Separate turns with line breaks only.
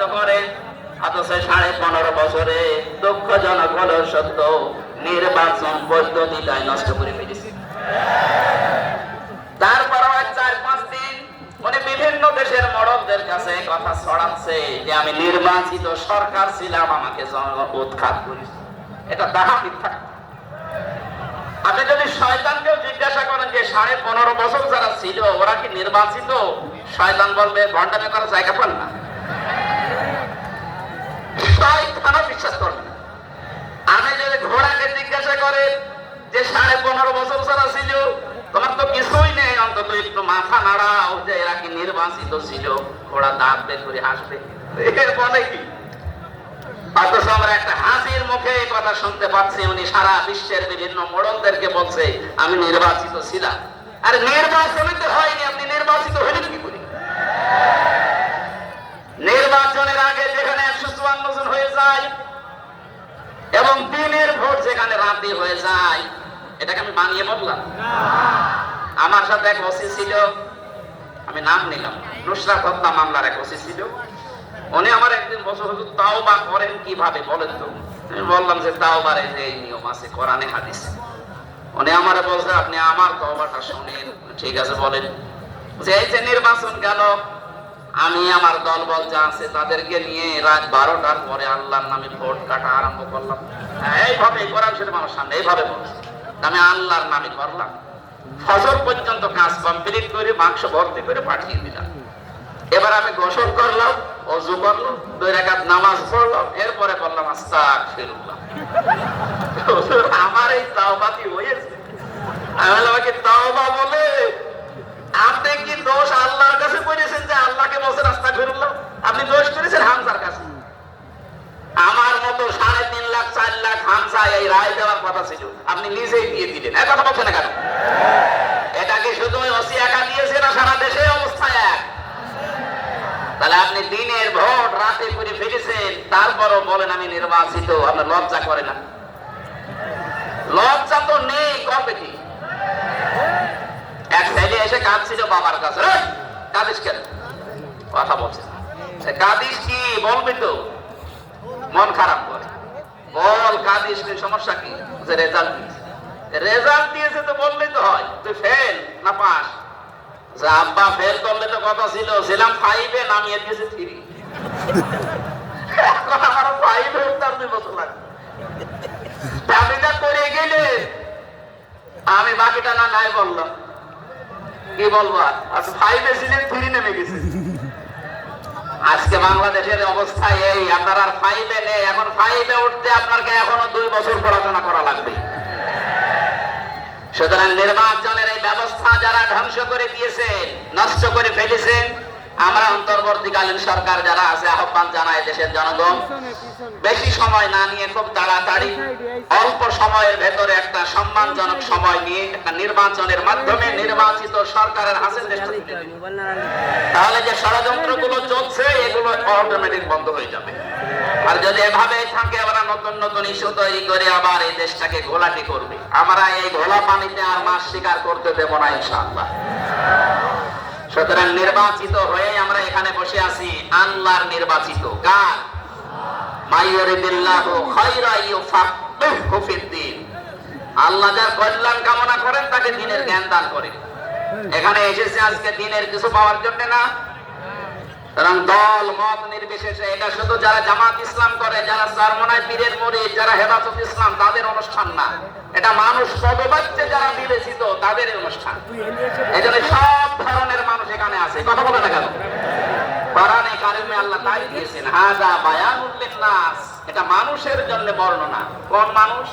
নির্বাচিত করে, অথচ সাড়ে পনেরো বছরে দুঃখজনক হলো সত্য, নির্বাচন পদ্ধতিটাই নষ্ট করে ফেলেছে। তারপর চার পাঁচ দিন উনি বিভিন্ন দেশের মরকদের কাছে কথা ছড়াচ্ছে যে, আমি নির্বাচিত সরকার ছিলাম, আমাকে উৎখাত করেছে। এটা তাহা মিথ্যা। আপনি যদি শয়তানকেও জিজ্ঞাসা করেন যে, সাড়ে পনেরো বছর যারা ছিল, ওরা কি নির্বাচিত? শয়তান বলবে, ভণ্ডামি করার জায়গা পান না। শয়তানও বিশ্বাস করবে আমি যদি ঘোড়াকে জিজ্ঞাসা করে যে সাড়ে পনেরো বছর যারা ছিল, তোমার তো কিছুই নেই অন্তত একটু মাথা নাড়াও যে এরা কি নির্বাচিত ছিল। ঘোড়া দাঁত বের করে হাসবে। এর বলে কি? অথচ আমরা একটা হাসির মুখে কথা শুনতে পাচ্ছি। উনি সারা বিশ্বের বিভিন্ন মোড়লদেরকে বলছে, আমি নির্বাচিত ছিলাম। আর নির্বাচনে তো হয়নি, আপনি নির্বাচিত হলেন কি করে নির্বাচনের আগে যেখানে একশো চুয়ান্ন জন হয়ে যায় এবং দিনের ভোট রাতে হয়ে যায়, এটাকে আমি বানিয়ে বললাম আমার সাথে এক ওসি ছিল, আমি নাম নিলাম। নুসরাত হত্যা মামলার এক ওসি ছিল। উনি আমার একদিন বছর হুজুর তাও বা করেন কীভাবে বলেন তো? আমি বললাম যে তাও বারে যে এই নিয়ম আছে, কোরআনে হাদিস। উনি আমার বলছে, আপনি আমার তওবাটা শুনেন। ঠিক আছে, বলেন। যে এই যে নির্বাচন গেল আমি আমার দল বল যা আছে তাদেরকে নিয়ে রাত বারোটার পরে আল্লাহর নামে ভোট কাটা আরম্ভ করলাম। হ্যাঁ, এইভাবে কোরআন শরীফ আমার সামনে এইভাবে বলছে আমি আল্লাহর নামে করলাম। ফজর পর্যন্ত কাজ কমপ্লিট করে বাক্স ভর্তি করে পাঠিয়ে দিলাম। এবার আমি গোসল করলাম অজু করলাম দুই রাকাত নামাজ পড়লাম এরপরে বললাম আস্তাক ফিরুল্লাহ আমার এই তাওবাতি হয়েছে। আমি বললাম কি তাওবা বলে আপনি কি দোষ আল্লাহর কাছে করেছেন যে আল্লাহকে বলছেন আস্তাক ফিরুল্লাহ আপনি দোষ করেছেন হামজার কাছে আমার মতো সাড়ে তিন লাখ চার হামসা এই রায় দেওয়ার কথা ছিল। আপনি নিজেই দিয়ে দিলেন। কথা বলছেন কেন? এটাকে শুধু ওসি একা দিয়েছে না সারা দেশে অবস্থা এক? তাহলে আপনি দিনের ভোট রাতে করে তারপরও বলেন আমি নির্বাচিত, আপনার লজ্জা করে না। লজ্জা তো নেই কবে কি এক সাইডে এসে কাঁদছিল বাবার কাছে। কাঁদিস কেন? কথা বলছে। কাঁদিস কি? বলবি তো। মন খারাপ করে। বল কাঁদিস সমস্যা কি? যে রেজাল্ট রেজাল্ট দিয়েছে তো বললেই তো হয়। তুই ফেল না পাস যে আব্বা ফেল করলে তো কথা ছিল, ছিলাম ফাইভে নামিয়ে দিয়েছে থ্রি এখন আমার ফাইভে উঠতে আর দুই বছর লাগবে চাকরিটা করে গেলে আমি বাকিটা না নাই বললাম। কি বলব আর? ফাইভে ছিলেন থ্রি নেমে গেছে। আজকে বাংলাদেশের অবস্থা এই, আপনার আর ফাইভে নেই। এখন ফাইভে উঠতে আপনাকে এখনও দুই বছর পড়াশোনা করা লাগবে। সুতরাং নির্বাচনের এই ব্যবস্থা যারা ধ্বংস করে দিয়েছেন, নষ্ট করে ফেলেছেন আমরা অন্তর্বর্তীকালীন সরকার যারা আছে, আহ্বান জানায় দেশের জনগণ। বেশি সময় না নিয়ে খুব তাড়াতাড়ি, অল্প সময়ের ভেতরে একটা সম্মানজনক সময় নিয়ে একটা নির্বাচনের মাধ্যমে নির্বাচিত সরকারের হাসিল দেশটা তাহলে যে ষড়যন্ত্রগুলো চলছে, এগুলো অটোমেটিক বন্ধ হয়ে যাবে। আর যদি এভাবে থাকে আমরা নতুন নতুন ইস্যু তৈরি করে আবার এই দেশটাকে ঘোলাটি করবে। আমরা এই ঘোলা পানিতে আর মাছ শিকার করতে দেবো না, ইনশাআল্লাহ। সুতরাং নির্বাচিত হয়ে আমরা এখানে বসে আছি। আল্লাহর নির্বাচিত। কার? মাইয়ুরিদিল্লাহু খায়রা ইউফাক্কিহু ফিদ্দিন। আল্লাহ যার কল্যাণ কামনা করেন, তাকে দিনের জ্ঞান দান করেন। এখানে এসেছে আজকে দিনের কিছু পাওয়ার জন্য না সুতরাং দল, মত নির্বিশেষে এটা শুধু যারা জামাত ইসলাম করে, যারা চারমনায় পীরের মরি যারা হেফাজত ইসলাম, তাদের অনুষ্ঠান না। এটা মানুষ পদবাচ্যে যারা বিবেচিত তাদের অনুষ্ঠান। এই জন্য সব ধরনের মানুষ এখানে আছে। কথা বলে না কেন? কোরআনে কারিমে আল্লাহ তাই দিয়েছেন হাজা বায়ানুল লিন্নাস। এটা মানুষের জন্য বর্ণনা। কোন মানুষ?